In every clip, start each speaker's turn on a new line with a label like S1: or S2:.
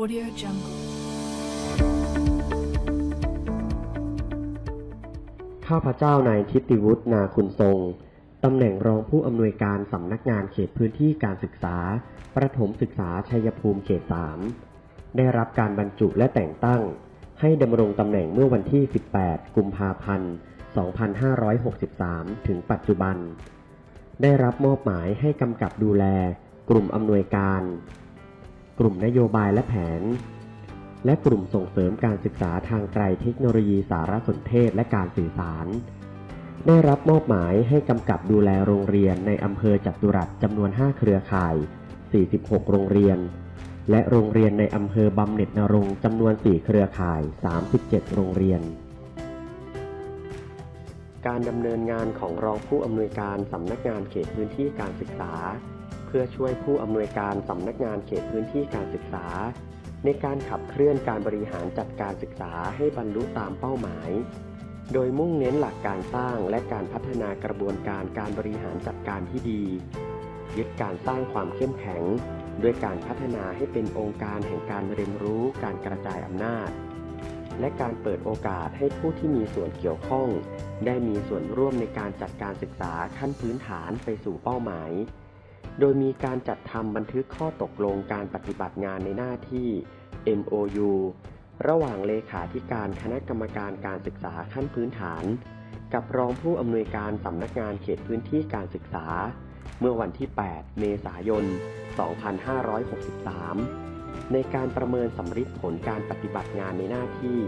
S1: Audio Jungle.
S2: ข้าพเจ้านายทิติวุฒินาคุณทรง ตำแหน่งรองผู้อำนวยการสำนักงานเขตพื้นที่การศึกษา ประถมศึกษาชัยภูมิเขต 3 ได้รับการบรรจุและแต่งตั้ง ให้ดำรงตำแหน่งเมื่อวันที่ 18 กุมภาพันธ์ 2563 ถึงปัจจุบัน ได้รับมอบหมายให้กำกับดูแล กลุ่มอำนวยการ กลุ่มนโยบายและแผน และกลุ่มส่งเสริมการศึกษาทางไกลเทคโนโลยีสารสนเทศและการสื่อสาร ได้รับมอบหมายให้กำกับดูแลโรงเรียนในอำเภอจัตุรัสจำนวน 5 เครือข่าย 46 โรงเรียน และโรงเรียนในอำเภอบำเหน็จนรงจำนวน 4 เครือข่าย 37 โรงเรียนการดำเนินงานของรองผู้อำนวยการสำนักงานเขตพื้นที่การศึกษา พื่อช่วยผู้อำนวยการสำนักงานเขตพื้นที่การศึกษา ในการขับเคลื่อนการบริหารจัดการศึกษาให้บรรลุตามเป้าหมาย โดยมุ่งเน้นหลักการสร้างและการพัฒนากระบวนการการบริหารจัดการที่ดี ยึดการสร้างความเข้มแข็ง ด้วยการพัฒนาให้เป็นองค์การแห่งการเรียนรู้การกระจายอำนาจ และการเปิดโอกาสให้ผู้ที่มีส่วนเกี่ยวข้อง ได้มีส่วนร่วมในการจัดการศึกษาขั้นพื้นฐานไปสู่เป้าหมาย โดยมีการจัดทำบันทึกข้อตกลงการปฏิบัติงานในหน้าที่ MOU ระหว่างเลขาธิการคณะกรรมการการศึกษาขั้นพื้นฐาน กับรองผู้อำนวยการสำนักงานเขตพื้นที่การศึกษา เมื่อวันที่ 8 เมษายน 2563 ในการประเมินสำริดผลการปฏิบัติงานในหน้าที่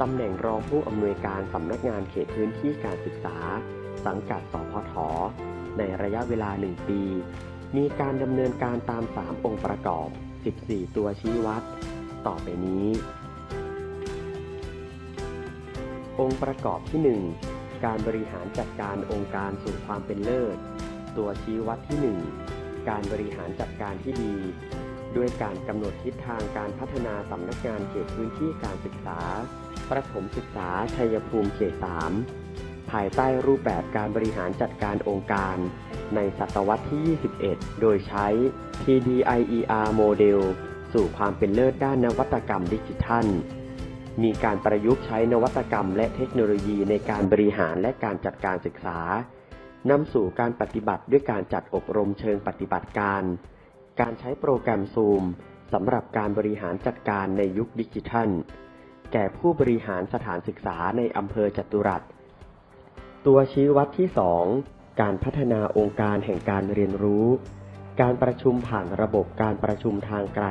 S2: ตำแหน่งรองผู้อำนวยการสำนักงานเขตพื้นที่การศึกษา สังกัดสพทในระยะเวลา 1 ปี มีการดำเนินการตาม 3 องค์ประกอบ 14 ตัวชี้วัด ต่อไปนี้ องค์ประกอบที่ 1 การบริหารจัดการองค์การสู่ความเป็นเลิศ ตัวชี้วัดที่ 1 การบริหารจัดการที่ดี ด้วยการกำหนดทิศทางการพัฒนาสำนักงานเขตพื้นที่การศึกษา ประถมศึกษาชัยภูมิเขต 3 ภายใต้รูปแบบการบริหารจัดการองค์การ ในศตวรรษที่ 21 โดยใช้ TDIER โมเดลสู่ความเป็นเลิศด้านนวัตกรรมดิจิทัล มีการประยุกต์ใช้นวัตกรรมและเทคโนโลยีในการบริหารและการจัดการศึกษานำสู่การปฏิบัติด้วยการจัดอบรมเชิงปฏิบัติการ การใช้โปรแกรมซูมสำหรับการบริหารจัดการในยุคดิจิทัล แก่ผู้บริหารสถานศึกษาในอำเภอจตุรัส ตัวชี้วัดที่ 2 การพัฒนาองค์การแห่งการเรียนรู้ การประชุมผ่านระบบการประชุมทางไกล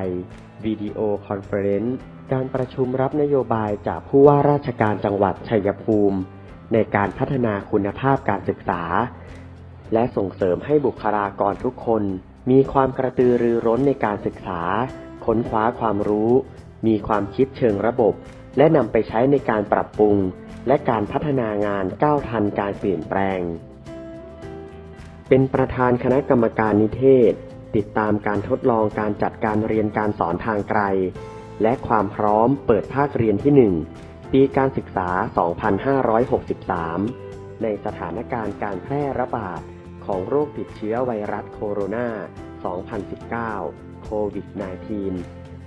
S2: วิดีโอคอนเฟอเรนซ์การประชุมรับนโยบายจากผู้ว่าราชการจังหวัดชัยภูมิ ในการพัฒนาคุณภาพการศึกษา และส่งเสริมให้บุคลากรทุกคน มีความกระตือรือร้นในการศึกษา ค้นคว้าความรู้ มีความคิดเชิงระบบ และนำไปใช้ในการปรับปรุง และการพัฒนางานก้าวทันการเปลี่ยนแปลง เป็นประธานคณะกรรมการนิเทศ ติดตามการทดลองการจัดการเรียนการสอนทางไกล และความพร้อมเปิดภาคเรียนที่ 1 ปีการศึกษา 2563 ในสถานการณ์การแพร่ระบาดของโรคติดเชื้อไวรัสโคโรนา 2019 โควิด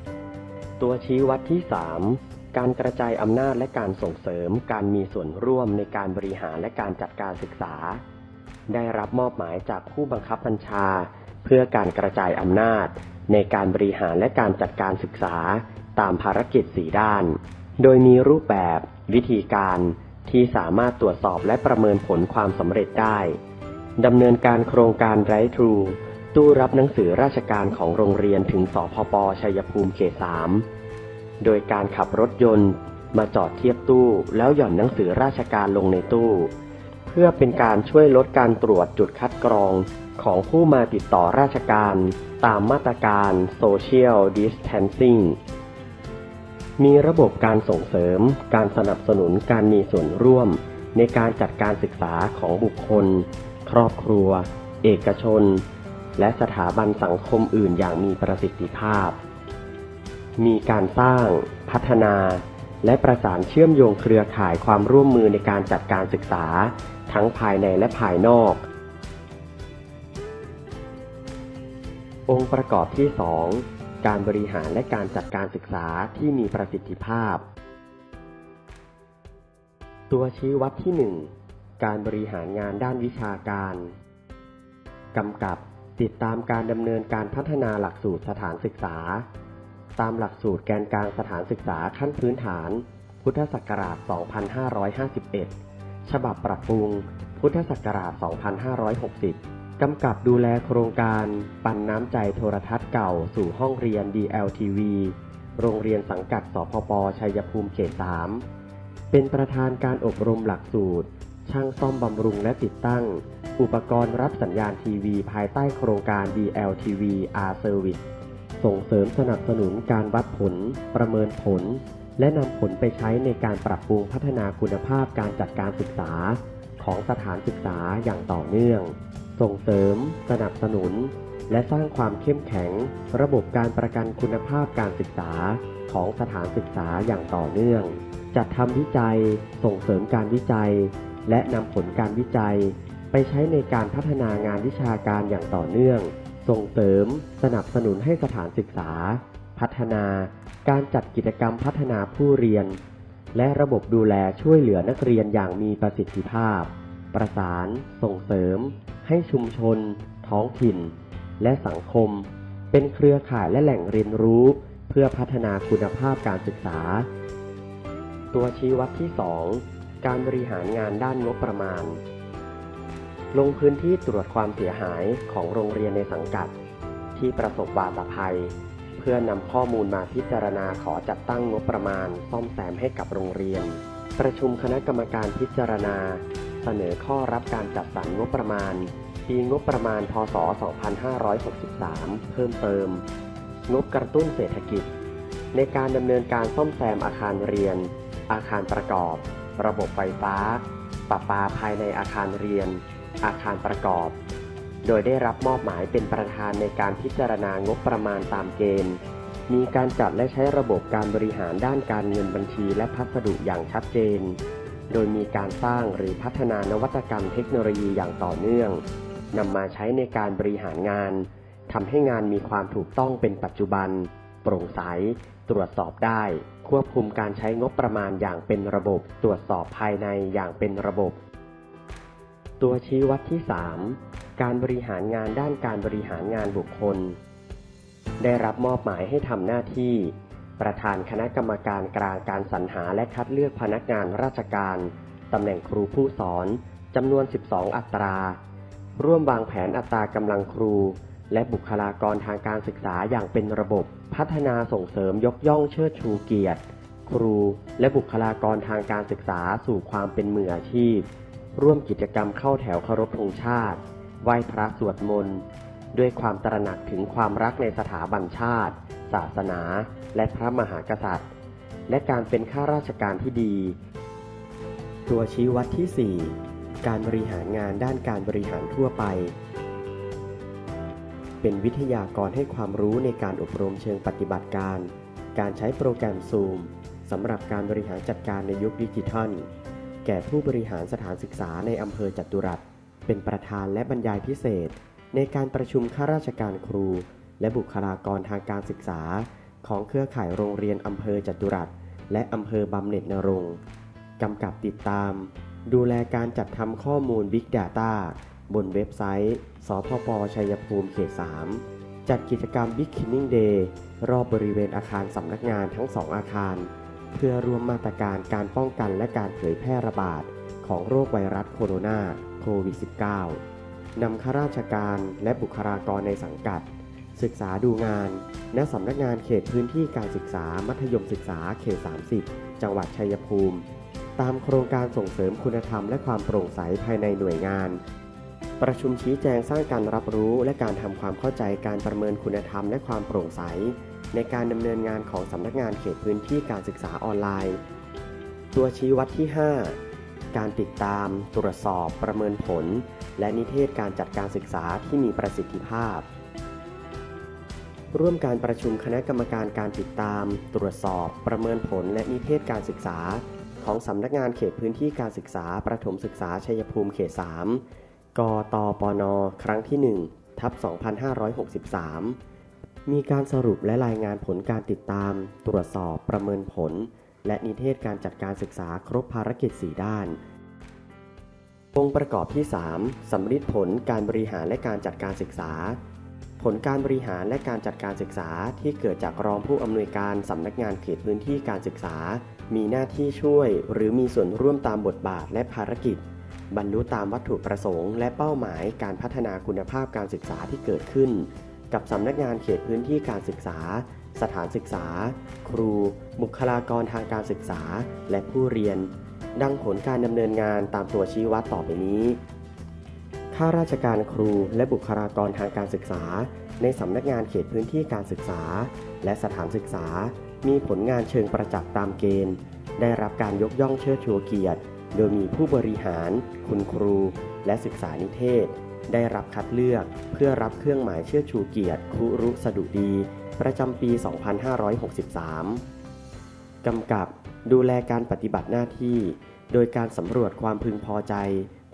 S2: -19 ตัวชี้วัดที่ 3 การกระจายอำนาจและการส่งเสริมการมีส่วนร่วมในการบริหารและการจัดการศึกษา ได้รับมอบหมายจากผู้บังคับบัญชา เพื่อการกระจายอำนาจ ในการบริหารและการจัดการศึกษา ตามภารกิจสีด้าน โดยมีรูปแบบ วิธีการ ที่สามารถตรวจสอบและประเมินผลความสำเร็จได้ดำเนินการโครงการไรทรูตู้รับหนังสือราชการของโรงเรียนถึงสพปชัยภูมิเขต3 โดยการขับรถยนต์ มาจอดเทียบตู้ แล้วหย่อนหนังสือราชการลงในตู้ เพื่อเป็นการช่วยลดการตรวจจุดคัดกรองของผู้มาติดต่อราชการ ตามมาตรการ Social Distancing มีระบบการส่งเสริม การสนับสนุนการมีส่วนร่วม ในการจัดการศึกษาของบุคคล ครอบครัว เอกชน และสถาบันสังคมอื่นอย่างมีประสิทธิภาพ มีการสร้าง พัฒนา และประสานเชื่อมโยงเครือข่ายความร่วมมือในการจัดการศึกษา ทั้งภายในและภายนอก องค์ประกอบที่ 2 การบริหารและการจัดการศึกษาที่มีประสิทธิภาพ ตัวชี้วัดที่ 1 การบริหารงานด้านวิชาการกำกับติดตามการดำเนินการพัฒนาหลักสูตรสถานศึกษา ตามหลักสูตรแกนกลางสถานศึกษาขั้นพื้นฐาน พุทธศักราช 2551 ฉบับปรับปรุง พุทธศักราช 2560 กำกับดูแลโครงการ ปันน้ำใจโทรทัศน์เก่าสู่ห้องเรียน DLTV โรงเรียนสังกัดสพปชัยภูมิเขต 3 เป็นประธานการอบรมหลักสูตร ช่างซ่อมบำรุงและติดตั้ง อุปกรณ์รับสัญญาณทีวี ภายใต้โครงการ DLTV R Service ส่งเสริมสนับสนุนการวัดผล ประเมินผล และนำผลไปใช้ในการปรับปรุงพัฒนาคุณภาพการจัดการศึกษา ของสถานศึกษาอย่างต่อเนื่อง ส่งเสริม สนับสนุน และสร้างความเข้มแข็ง ระบบการประกันคุณภาพการศึกษา ของสถานศึกษาอย่างต่อเนื่อง จัดทำวิจัย ส่งเสริมการวิจัย และนำผลการวิจัย ไปใช้ในการพัฒนางานวิชาการอย่างต่อเนื่อง ส่งเสริม สนับสนุนให้สถานศึกษา พัฒนา การจัดกิจกรรมพัฒนาผู้เรียน และระบบดูแลช่วยเหลือนักเรียนอย่างมีประสิทธิภาพ ประสาน ส่งเสริม ให้ชุมชน ท้องถิ่น และสังคม เป็นเครือข่ายและแหล่งเรียนรู้ เพื่อพัฒนาคุณภาพการศึกษา ตัวชี้วัดที่ 2 การบริหารงานด้านงบประมาณ ลงพื้นที่ตรวจความเสียหายของโรงเรียนในสังกัด ที่ประสบวาตภัย เพื่อนำข้อมูลมาพิจารณาขอจัดตั้งงบประมาณ ซ่อมแซมให้กับโรงเรียน ประชุมคณะกรรมการพิจารณา เสนอข้อรับการจัดสรรงบประมาณ ปีงบประมาณ พศ 2563 เพิ่มเติม งบกระตุ้นเศรษฐกิจ ในการดำเนินการซ่อมแซมอาคารเรียน อาคารประกอบ ระบบไฟฟ้าประปาภายในอาคารเรียน อาคารประกอบ โดยได้รับมอบหมายเป็นประธานในการพิจารณางบประมาณตามเกณฑ์ มีการจัดและใช้ระบบการบริหารด้านการเงินบัญชีและพัสดุอย่างชัดเจน โดยมีการสร้างหรือพัฒนานวัตกรรมเทคโนโลยีอย่างต่อเนื่องนำมาใช้ในการบริหารงานทำให้งานมีความถูกต้องเป็นปัจจุบัน โปร่งใส ตรวจสอบได้ ควบคุมการใช้งบประมาณอย่างเป็นระบบ ตรวจสอบภายในอย่างเป็นระบบ ตัวชี้วัดที่ 3 การบริหารงานด้านการบริหารงานบุคคล ได้รับมอบหมายให้ทำหน้าที่ ประธานคณะกรรมการกลางการสรรหาและคัดเลือกพนักงานราชการตำแหน่งครูผู้สอนจำนวน 12 อัตรา ร่วมวางแผนอัตรากำลังครู และบุคลากรทางการศึกษาอย่างเป็นระบบ พัฒนาส่งเสริมยกย่องเชิดชูเกียรติ ครู และบุคลากรทางการศึกษาสู่ความเป็นมืออาชีพ ร่วมกิจกรรมเข้าแถวเคารพธงชาติ ไหว้พระสวดมนต์ ด้วยความตระหนักถึงความรักในสถาบันชาติ ศาสนา และพระมหากษัตริย์ และการเป็นข้าราชการที่ดี ตัวชี้วัดที่ 4 การบริหารงานด้านการบริหารทั่วไป เป็นวิทยากรให้ความรู้ในการอบรมเชิงปฏิบัติการ การใช้โปรแกรม Zoom สำหรับการบริหารจัดการในยุคดิจิทัล แก่ผู้บริหารสถานศึกษาในอำเภอจัตุรัส เป็นประธานและบรรยายพิเศษ ในการประชุมข้าราชการครู และบุคลากรทางการศึกษา ของเครือข่ายโรงเรียนอำเภอจัตุรัส และอำเภอบำเหน็จนรงกำกับติดตาม ดูแลการจัดทำข้อมูล Big Data บนเว็บไซต์ สพปชัยภูมิเขต 3 จัดกิจกรรม Big Killing Day รอบบริเวณอาคารสำนักงานทั้งสองอาคาร เพื่อร่วมมาตรการการป้องกันและการเผยแพร่ระบาดของโรคไวรัสโคโรนาโควิด -19 นำข้าราชการและบุคลากรในสังกัด ศึกษาดูงาน ณสำนักงานเขตพื้นที่การศึกษามัธยมศึกษาเขต 30 จังหวัดชัยภูมิ ตามโครงการส่งเสริมคุณธรรมและความโปร่งใสภายในหน่วยงานประชุมชี้แจงสร้างการรับรู้และการทำความเข้าใจการประเมินคุณธรรมและความโปร่งใส ในการดำเนินงานของสำนักงานเขตพื้นที่การศึกษาออนไลน์ ตัวชี้วัดที่ 5 การติดตาม ตรวจสอบ ประเมินผล และนิเทศการจัดการศึกษาที่มีประสิทธิภาพ ร่วมการประชุมคณะกรรมการการติดตาม ตรวจสอบ ประเมินผล และนิเทศการศึกษา ของสำนักงานเขตพื้นที่การศึกษา ประถมศึกษาชัยภูมิเขต 3 กตปน ครั้งที่ 1 ทับ 2563 มีการสรุปและรายงานผลการติดตาม ตรวจสอบประเมินผล และนิเทศการจัดการศึกษาครบภารกิจ 4 ด้าน องค์ประกอบที่ 3สำลิดผลการบริหารและการจัดการศึกษา ผลการบริหารและการจัดการศึกษาที่เกิดจากรองผู้อำนวยการสำนักงานเขตพื้นที่การศึกษา มีหน้าที่ช่วย หรือมีส่วนร่วมตามบทบาทและภารกิจ บรรลุตามวัตถุประสงค์ และเป้าหมายการพัฒนาคุณภาพการศึกษาที่เกิดขึ้น กับสำนักงานเขตพื้นที่การศึกษา สถานศึกษา ครู บุคลากรทางการศึกษา และผู้เรียน ดังผลการดำเนินงานตามตัวชี้วัดต่อไปนี้ข้าราชการครูและบุคลากรทางการศึกษา ในสำนักงานเขตพื้นที่การศึกษา และสถานศึกษา มีผลงานเชิงประจักษ์ตามเกณฑ์ ได้รับการยกย่องเชิดชูเกียรติ โดยมีผู้บริหาร คุณครู และศึกษานิเทศ ได้รับคัดเลือกเพื่อรับเครื่องหมายเชิดชูเกียรติคุรุสดุดี ประจำปี 2563 กำกับดูแลการปฏิบัติหน้าที่ โดยการสำรวจความพึงพอใจ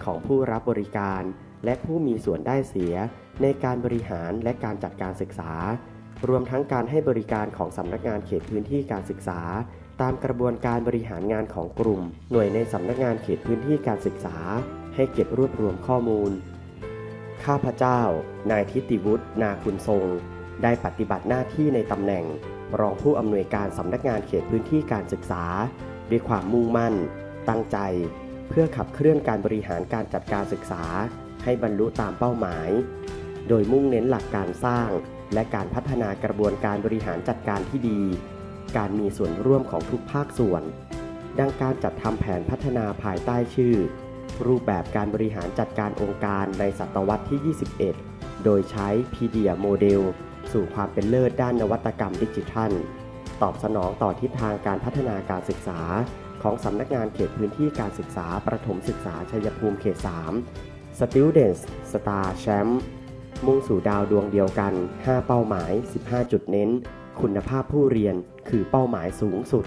S2: ของผู้รับบริการ และผู้มีส่วนได้เสียในการบริหารและการจัดการศึกษา รวมทั้งการให้บริการของสำนักงานเขตพื้นที่การศึกษา ตามกระบวนการบริหารงานของกลุ่ม หน่วยในสำนักงานเขตพื้นที่การศึกษา ให้เก็บรวบรวมข้อมูล ข้าพเจ้า นายทิติวุฒิ นาคุณทรง ได้ปฏิบัติหน้าที่ในตำแหน่ง รองผู้อำนวยการสำนักงานเขตพื้นที่การศึกษา ด้วยความมุ่งมั่น ตั้งใจ เพื่อขับเคลื่อนการบริหารการจัดการศึกษา ให้บรรลุตามเป้าหมาย โดยมุ่งเน้นหลักการสร้าง และการพัฒนากระบวนการบริหารจัดการที่ดี การมีส่วนร่วมของทุกภาคส่วน ดังการจัดทำแผนพัฒนาภายใต้ชื่อ รูปแบบการบริหารจัดการองค์การในศตวรรษที่ 21 โดยใช้พีเดียโมเดล สู่ความเป็นเลิศด้านนวัตกรรมดิจิทัล ตอบสนองต่อทิศทางการพัฒนาการศึกษา ของสำนักงานเขตพื้นที่การศึกษาประถมศึกษาชัยภูมิเขต 3 Students Star Champ มุ่งสู่ดาวดวงเดียวกัน 5 เป้าหมาย 15 จุดเน้น คุณภาพผู้เรียนคือเป้าหมายสูงสุด